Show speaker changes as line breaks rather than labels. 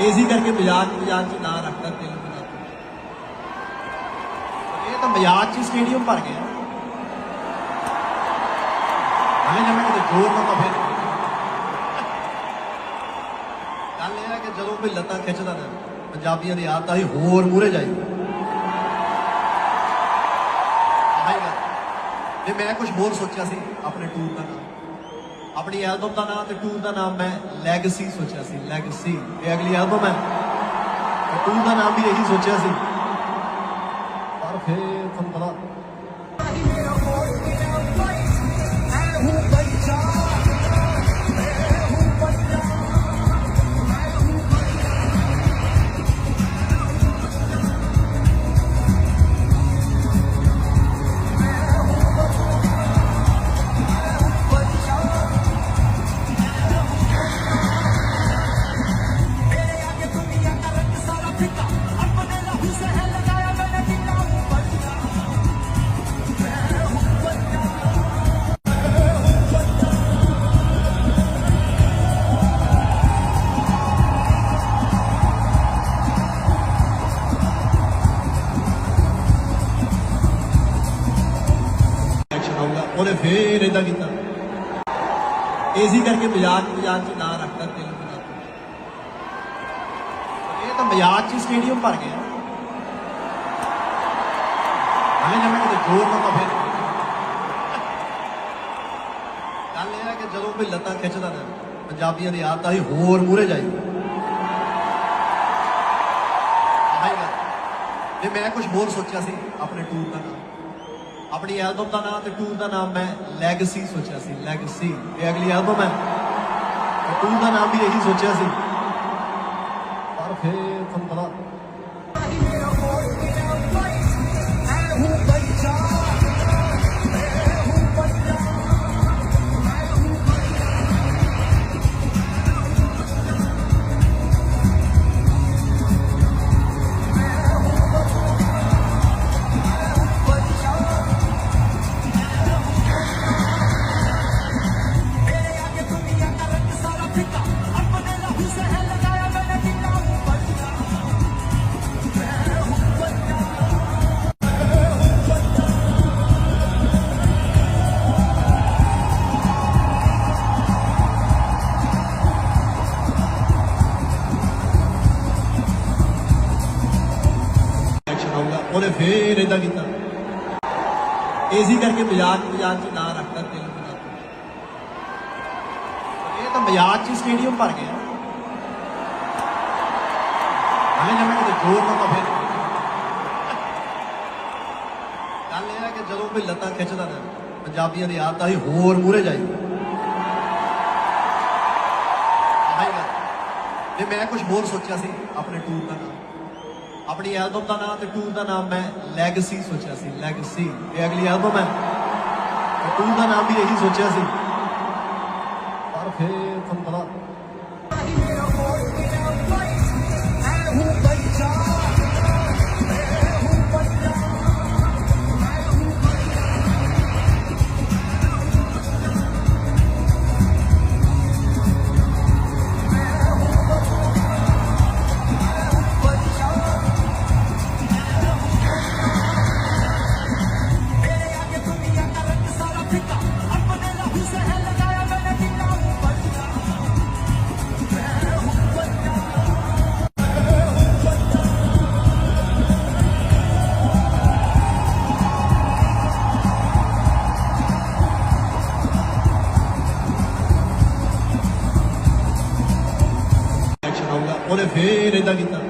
AC ਕਰਕੇ ਮਜ਼ਾਕ ਮਜ਼ਾਕ ਚ ਨਾਂ ਰੱਖਦਾ ਤਿਲ ਇਹ ਤਾਂ ਮਜ਼ਾਕ ਚ ਹੀ ਸਟੇਡੀਅਮ ਭਰ ਗਿਆ। ਹਲੇ ਨਾ ਮੈਂ ਕਿਤੇ ਜ਼ੋਰ ਨਾ ਤਾਂ ਫਿਰ ਗੱਲ ਇਹ ਹੈ ਕਿ ਜਦੋਂ ਕੋਈ ਲੱਤਾਂ ਖਿੱਚਦਾ ਨਾ, ਪੰਜਾਬੀਆਂ ਦੀ ਆਦਤ ਆਹੀ ਹੋਰ ਮੂਰੇ ਜਾਈ ਆਹੀ ਮੈਂ ਕੁਝ ਹੋਰ ਸੋਚਿਆ ਸੀ ਆਪਣੇ ਟੂਰ ਦਾ ਆਪਣੀ ਐਲਬਮ ਦਾ ਨਾਮ ਤੇ ਟੂਰ ਦਾ ਨਾਮ ਮੈਂ ਲੈਗੇਸੀ ਸੋਚਿਆ ਸੀ ਲੈਗੇਸੀ ਇਹ ਅਗਲੀ ਐਲਬਮ ਹੈ। ਤੇ ਟੂਰ ਦਾ ਨਾਮ ਵੀ ਇਹੀ ਸੋਚਿਆ ਸੀ। ਪਰ ਫਿਰ ਤੁਹਾਨੂੰ ਪਤਾ ਉਹਨੇ ਫੇਰ ਇਦਾਂ ਕੀਤਾ। ਏਸੀ ਕਰਕੇ ਮਜ਼ਾਕ ਮਜ਼ਾਕ ਚ ਨਾਂ ਰੱਖਦਾ ਤਿਲ ਬਣਾ ਇਹ ਤਾਂ ਮਜ਼ਾਕ ਚ ਸਟੇਡੀਅਮ ਭਰ ਗਿਆ। ਹਲੇ ਨਾ ਮੈਂ ਕਿਤੇ ਜ਼ੋਰ ਨਾ ਤਾਂ ਫਿਰ ਗੱਲ ਇਹ ਹੈ ਕਿ ਜਦੋਂ ਕੋਈ ਲੱਤਾਂ ਖਿੱਚਦਾ ਨਾ, ਪੰਜਾਬੀਆਂ ਦੀ ਆਦਤ ਆਹੀ ਹੋਰ ਮੂਰੇ ਜਾਈ ਆਹੀ ਮੈਂ ਕੁਝ ਹੋਰ ਸੋਚਿਆ ਸੀ ਆਪਣੇ ਟੂਰ ਦਾ ਆਪਣੀ ਐਲਬਮ ਦਾ ਨਾਮ ਤੇ ਟੂਰ ਦਾ ਨਾਮ ਮੈਂ ਲੈਗੇਸੀ ਸੋਚਿਆ ਸੀ ਲੈਗੇਸੀ ਇਹ ਅਗਲੀ ਐਲਬਮ ਹੈ। ਤੇ ਟੂਰ ਦਾ ਨਾਮ ਵੀ ਇਹੀ ਸੋਚਿਆ ਸੀ। ਪਰ ਫਿਰ ਤੁਹਾਨੂੰ ਪਤਾ ਉਹਨੇ ਫੇਰ ਇਦਾਂ ਕੀਤਾ। ਏਸੀ ਕਰਕੇ ਮਜ਼ਾਕ ਮਜ਼ਾਕ ਚ ਨਾਂ ਰੱਖਦਾ ਤਿਲ ਬਣਾ ਇਹ ਤਾਂ ਮਜ਼ਾਕ ਚ ਹੀ ਸਟੇਡੀਅਮ ਭਰ ਗਿਆ। ਹਲੇ ਨਾ ਮੈਂ ਕਿਤੇ ਜ਼ੋਰ ਨਾ ਤਾਂ ਫਿਰ ਗੱਲ ਇਹ ਹੈ ਕਿ ਜਦੋਂ ਕੋਈ ਲੱਤਾਂ ਖਿੱਚਦਾ ਨਾ, ਪੰਜਾਬੀਆਂ ਦੀ ਆਦਤ ਆਹੀ ਹੋਰ ਮੂਰੇ ਜਾਈ ਆਹੀ ਮੈਂ ਕੁਝ ਹੋਰ ਸੋਚਿਆ ਸੀ ਆਪਣੇ ਟੂਰ ਦਾ ਆਪਣੀ ਐਲਬਮ ਦਾ ਨਾਮ ਤੇ ਟੂਰ ਦਾ ਨਾਮ ਮੈਂ ਲੈਗੇਸੀ ਸੋਚਿਆ ਸੀ ਲੈਗੇਸੀ ਇਹ ਅਗਲੀ ਐਲਬਮ ਹੈ। ਤੇ ਟੂਰ ਦਾ ਨਾਮ ਵੀ ਇਹੀ ਸੋਚਿਆ ਸੀ। ਪਰ ਫਿਰ ਤੁਹਾਨੂੰ ਪਤਾ ਫੇਰ ਇਦਾਂ ਕੀਤਾ।